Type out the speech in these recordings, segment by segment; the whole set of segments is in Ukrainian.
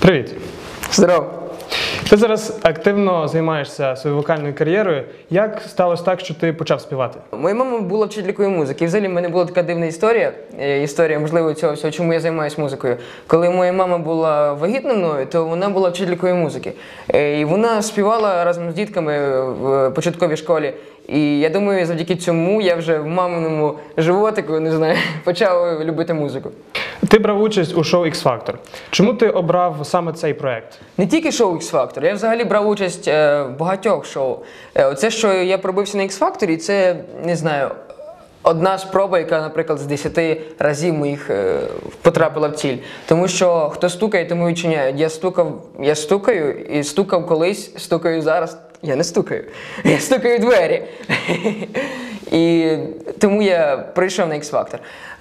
Привіт! Здорово. Ти зараз активно займаєшся своєю вокальною кар'єрою. Як сталося так, що ти почав співати? Моя мама була вчителькою музики. Взагалі в мене була така дивна історія. е, Історія, можливо, цього всього, чому я займаюся музикою. Коли моя мама була вагітна мною, то вона була вчителькою музики. Е, І вона співала разом з дітками в початковій школі. І я думаю, завдяки цьому я вже в маминому животику не знаю, почав любити музику. Ти брав участь у шоу X Factor. Чому ти обрав саме цей проект? Не тільки шоу X Factor, я взагалі брав участь е, в багатьох шоу. Е, Оце, що я пробився на X Factor, це не знаю. Одна спроба, яка, наприклад, з 10 разів моїх е, потрапила в ціль. Тому що хто стукає, тому відчиняють. Я стукав, я стукаю і стукав колись, стукаю зараз. Я не стукаю. Я стукаю двері. І тому я прийшов на X Factor.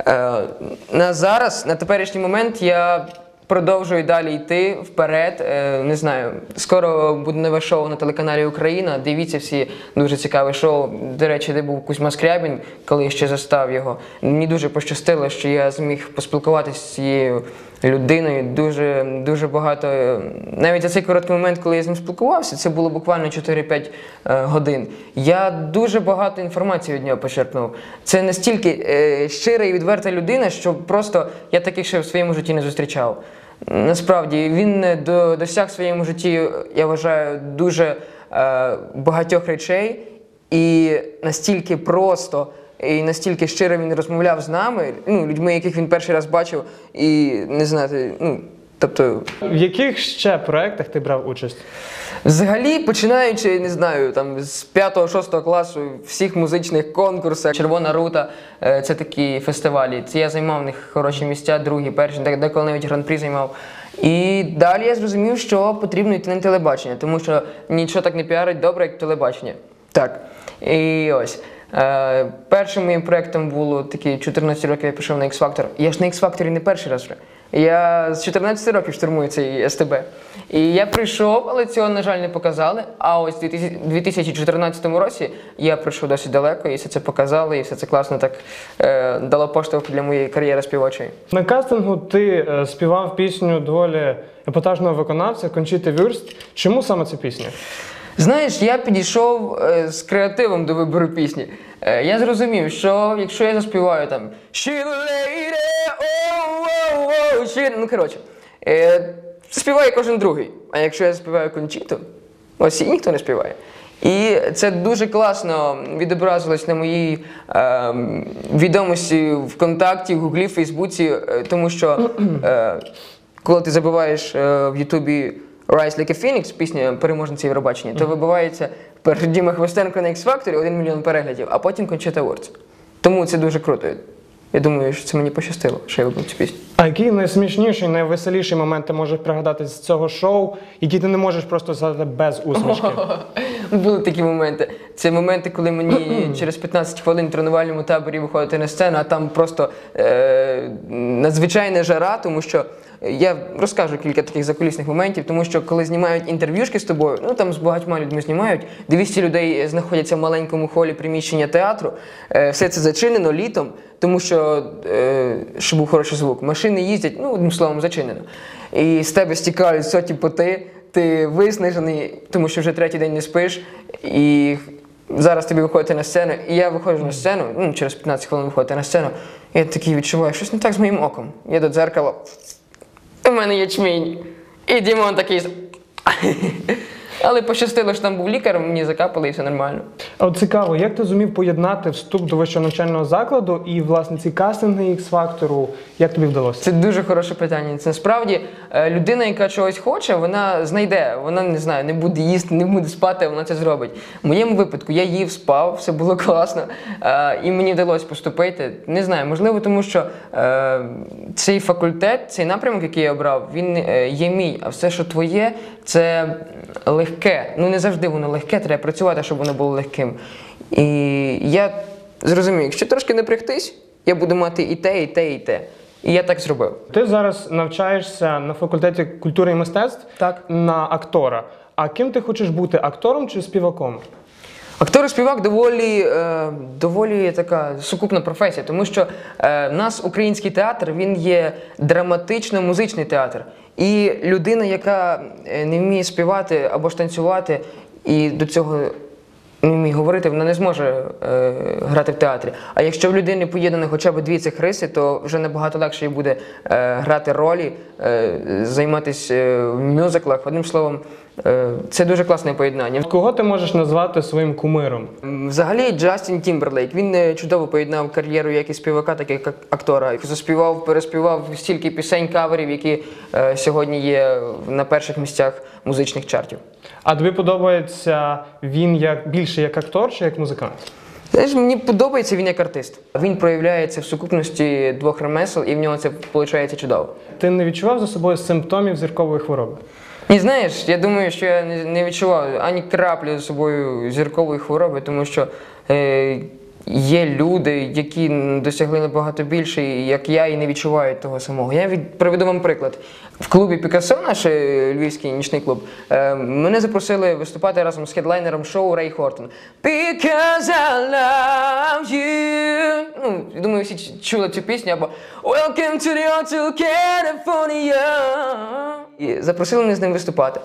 Е, на зараз, на теперішній момент, я продовжую далі йти вперед. Е, не знаю, скоро буде нове шоу на телеканалі Україна. Дивіться всі дуже цікаве шоу. До речі, де був Кузьма Скрябін, коли ще застав його. Мені дуже пощастило, що я зміг поспілкуватися з цією людиною. Дуже дуже багато. е, Навіть за цей короткий момент, коли я з ним спілкувався, це було буквально 4-5 е, годин. Я дуже багато інформації від нього почерпнув. Це настільки е, щира і відверта людина, що просто я таких ще в своєму житті не зустрічав. Насправді він до, досяг в своєму житті, я вважаю, дуже багатьох речей, і настільки просто і настільки щиро він розмовляв з нами, ну, людьми, яких він перший раз бачив, і не знати, ну. Тобто, В яких ще проектах ти брав участь? взагалі, починаючи, не знаю, там з 5-6 класу всіх музичних конкурсах, Червона рута е, це такі фестивалі. Це я займав в них хороші місця, другі, перші, деколи навіть гран-прі займав. І далі я зрозумів, що потрібно йти на телебачення, тому що нічого так не піарить добре, як телебачення. Так. І ось. Е, першим моїм проєктом було такі 14 років я пішов на X-Factor. Я ж на X-Factor не перший раз вже. Я з 14 років штурмую цей СТБ. І я прийшов, але цього, на жаль, не показали. А ось у 2014 році я прийшов досить далеко, і все це показали, і все це класно так е, дало поштовх для моєї кар'єри співочої. На кастингу ти е, співав пісню доволі епатажного виконавця Кончіти Вюрст. Чому саме ця пісня? Знаєш, я підійшов е, з креативом до вибору пісні. Е, я зрозумів, що якщо я заспіваю там «She lady, oh, oh, oh, she...» Ну, коротше, е, співає кожен другий. А якщо я співаю кончіту, ось і ніхто не співає. І це дуже класно відобразилось на моїй е, відомості ВКонтакті, Гуглі, Фейсбуці, тому що е, коли ти забиваєш е, в Ютубі Rise Like a Phoenix, пісня переможниці Євробачення, то вибивається перед Діма Хвостенко на X-Factor 1 мільйон переглядів, а потім Кончета Awards. Тому це дуже круто. Я думаю, що це мені пощастило, що я вибив цю пісню. А який найсмішніший, найвеселіший момент ти можеш пригадати з цього шоу, який ти не можеш просто згадати без усмішки? Були такі моменти. Це моменти, коли мені через 15 хвилин в тренувальному таборі виходити на сцену, а там просто е- надзвичайна жара, тому що я розкажу кілька таких закулісних моментів, тому що коли знімають інтерв'юшки з тобою, ну там з багатьма людьми знімають, 200 людей знаходяться в маленькому холі приміщення театру, е- все це зачинено літом, тому що е- щоб був хороший звук. Машини їздять, ну одним словом, зачинено. І з тебе стікають соті поти ти виснажений, тому що вже третій день не спиш, і зараз тобі виходити на сцену. І я виходжу на сцену, ну, через 15 хвилин виходити на сцену, і я такий відчуваю, щось не так з моїм оком. Я до дзеркала. У мене ячмінь. І Дімон такий. Але пощастило, що там був лікар, мені закапали і все нормально. А от цікаво, як ти зумів поєднати вступ до вищого навчального закладу і власне ці кастинги X-фактору? Як тобі вдалося? Це дуже хороше питання. Це насправді е, людина, яка чогось хоче, вона знайде. Вона не знаю, не буде їсти, не буде спати, вона це зробить. В моєму випадку я їв, спав, все було класно, е, і мені вдалося поступити. Не знаю, можливо, тому що е, цей факультет, цей напрямок, який я обрав, він є мій. А все, що твоє, це легке. Ну не завжди воно легке, треба працювати, щоб воно було легким. І я зрозумів, якщо трошки напрягтись, я буду мати і те, і те, і те. І я так зробив. Ти зараз навчаєшся на факультеті культури і мистецтв Так. на актора. А ким ти хочеш бути актором чи співаком? Актор і співак доволі, е, доволі така сукупна професія, тому що е, нас український театр він є драматично-музичний театр. І людина, яка е, не вміє співати або ж танцювати, і до цього не вміє говорити, вона не зможе е, грати в театрі. А якщо в людини поєднано хоча б дві цих риси, то вже набагато легше їй буде е, грати ролі, е, займатися е, в мюзиклах. Одним словом, це дуже класне поєднання. Кого ти можеш назвати своїм кумиром? Взагалі, Джастін Тімберлейк він е, чудово поєднав кар'єру як і співака, так і як актора. Заспівав, переспівав стільки пісень каверів, які е, сьогодні є на перших місцях музичних чартів. А тобі подобається він як більше як актор чи як музикант? Знаєш, мені подобається він як артист. Він проявляється в сукупності двох ремесел, і в нього це виходить чудово. Ти не відчував за собою симптомів зіркової хвороби? І знаєш, я думаю, що я не, відчував ані краплі з собою зіркової хвороби, тому що е, є люди, які досягли набагато більше, як я, і не відчувають того самого. Я від, приведу вам приклад. В клубі Пікассо, наш е, львівський нічний клуб, е, мене запросили виступати разом з хедлайнером шоу Рей Хортон. Because I love you. Ну, думаю, всі чули цю пісню або Welcome to the Hotel California. І запросили мене з ним виступати.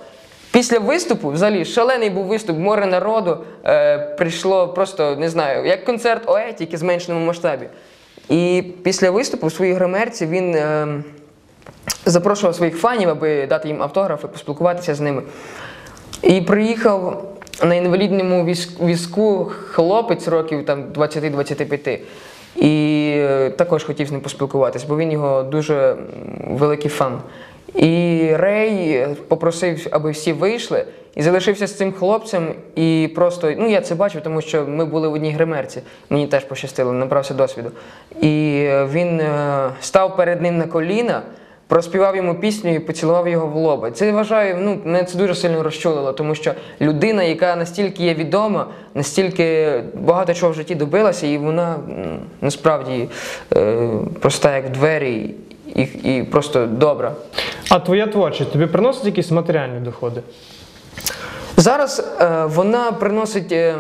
Після виступу, взагалі, шалений був виступ, море народу. Е, прийшло просто, не знаю, як концерт ОЕ, тільки в зменшеному масштабі. І після виступу в своїй гримерці він е, запрошував своїх фанів, аби дати їм автографи, поспілкуватися з ними. І приїхав на інвалідному візку хлопець років там 20-25. І е, також хотів з ним поспілкуватись, бо він його дуже великий фан. І Рей попросив, аби всі вийшли, і залишився з цим хлопцем. І просто, ну я це бачив, тому що ми були в одній гримерці. Мені теж пощастило, набрався досвіду. І е, він е, став перед ним на коліна. Проспівав йому пісню і поцілував його в лоба. Це вважаю, ну мене це дуже сильно розчулило, тому що людина, яка настільки є відома, настільки багато чого в житті добилася, і вона насправді е, проста як в двері і, і просто добра. А твоя творчість тобі приносить якісь матеріальні доходи? Зараз е, вона приносить е,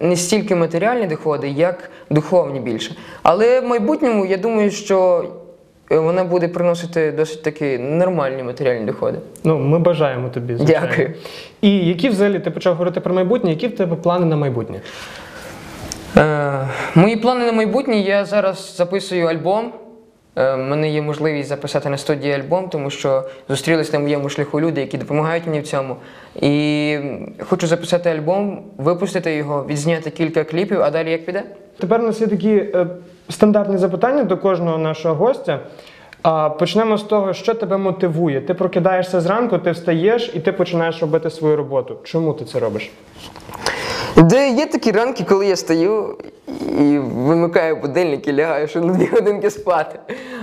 не стільки матеріальні доходи, як духовні більше. Але в майбутньому я думаю, що е, вона буде приносити досить таки нормальні матеріальні доходи. Ну, ми бажаємо тобі. Звичайно. Дякую. І які взагалі ти почав говорити про майбутнє, які в тебе плани на майбутнє? Е, мої плани на майбутнє. Я зараз записую альбом. Е, в мене є можливість записати на студії альбом, тому що зустрілись на моєму шляху люди, які допомагають мені в цьому. І хочу записати альбом, випустити його, відзняти кілька кліпів, а далі як піде? Тепер у нас є такі е, стандартні запитання до кожного нашого гостя. А, почнемо з того, що тебе мотивує. Ти прокидаєшся зранку, ти встаєш і ти починаєш робити свою роботу. Чому ти це робиш? Де є такі ранки, коли я стою і вимикаю будильник і лягаю, що на дві годинки спати.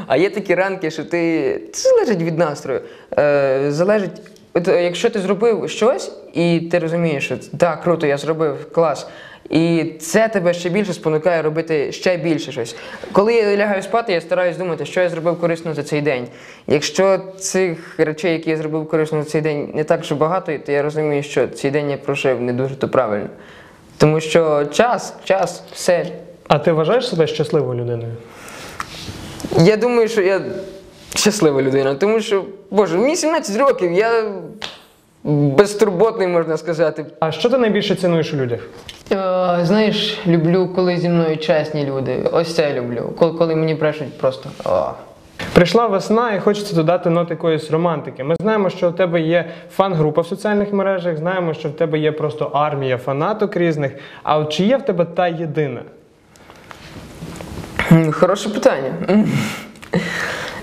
А є такі ранки, що ти. Це залежить від настрою. Е, залежить. От, е, якщо ти зробив щось, і ти розумієш, що так, круто, я зробив клас. І це тебе ще більше спонукає робити ще більше щось. Коли я лягаю спати, я стараюсь думати, що я зробив корисно за цей день. Якщо цих речей, які я зробив корисно за цей день, не так вже багато, то я розумію, що цей день я прожив не дуже то правильно. Тому що час, час, все. А ти вважаєш себе щасливою людиною? Я думаю, що я щаслива людина, тому що, Боже, мені 17 років, я безтурботний, можна сказати. А що ти найбільше цінуєш у людях? Е, знаєш, люблю, коли зі мною чесні люди. Ось це я люблю. Коли, коли мені брешуть просто. О. Прийшла весна і хочеться додати нот якоїсь романтики. Ми знаємо, що у тебе є фан-група в соціальних мережах, знаємо, що в тебе є просто армія фанаток різних. А чи є в тебе та єдина? Хороше питання.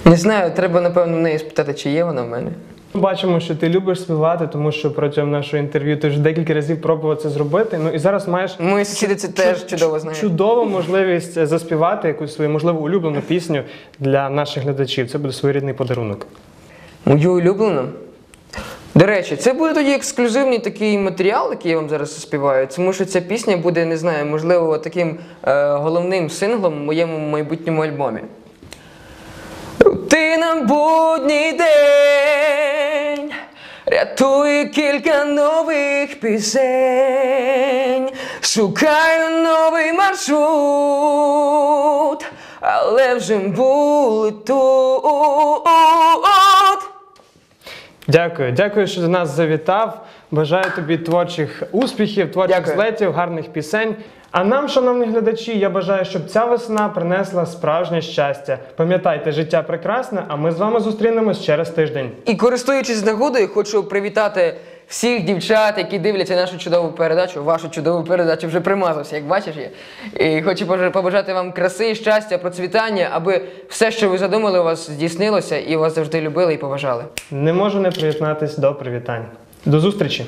Не знаю, треба, напевно, в неї спитати, чи є вона в мене. Ми бачимо, що ти любиш співати, тому що протягом нашого інтерв'ю ти вже декілька разів пробував це зробити. Ну і зараз маєш Мої сусіди це теж чудово знають. чудову можливість е, заспівати якусь свою можливо улюблену пісню для наших глядачів. Це буде своєрідний подарунок. Мою улюблену. До речі, це буде тоді ексклюзивний такий матеріал, який я вам зараз заспіваю, тому що ця пісня буде, не знаю, можливо, таким е, головним синглом в моєму майбутньому альбомі. будній день, рятую кілька нових пісень, шукаю новий маршрут, але вже були тут. Дякую, дякую, що до нас завітав. Бажаю тобі творчих успіхів, творчих Дякую. злетів, гарних пісень. А нам, шановні глядачі, я бажаю, щоб ця весна принесла справжнє щастя. Пам'ятайте, життя прекрасне, а ми з вами зустрінемось через тиждень. І користуючись нагодою, хочу привітати всіх дівчат, які дивляться нашу чудову передачу. Вашу чудову передачу вже примазався, як бачиш я. І хочу побажати вам краси, щастя, процвітання, аби все, що ви задумали, у вас здійснилося і вас завжди любили і поважали. Не можу не приєднатись до привітань. До зустрічі!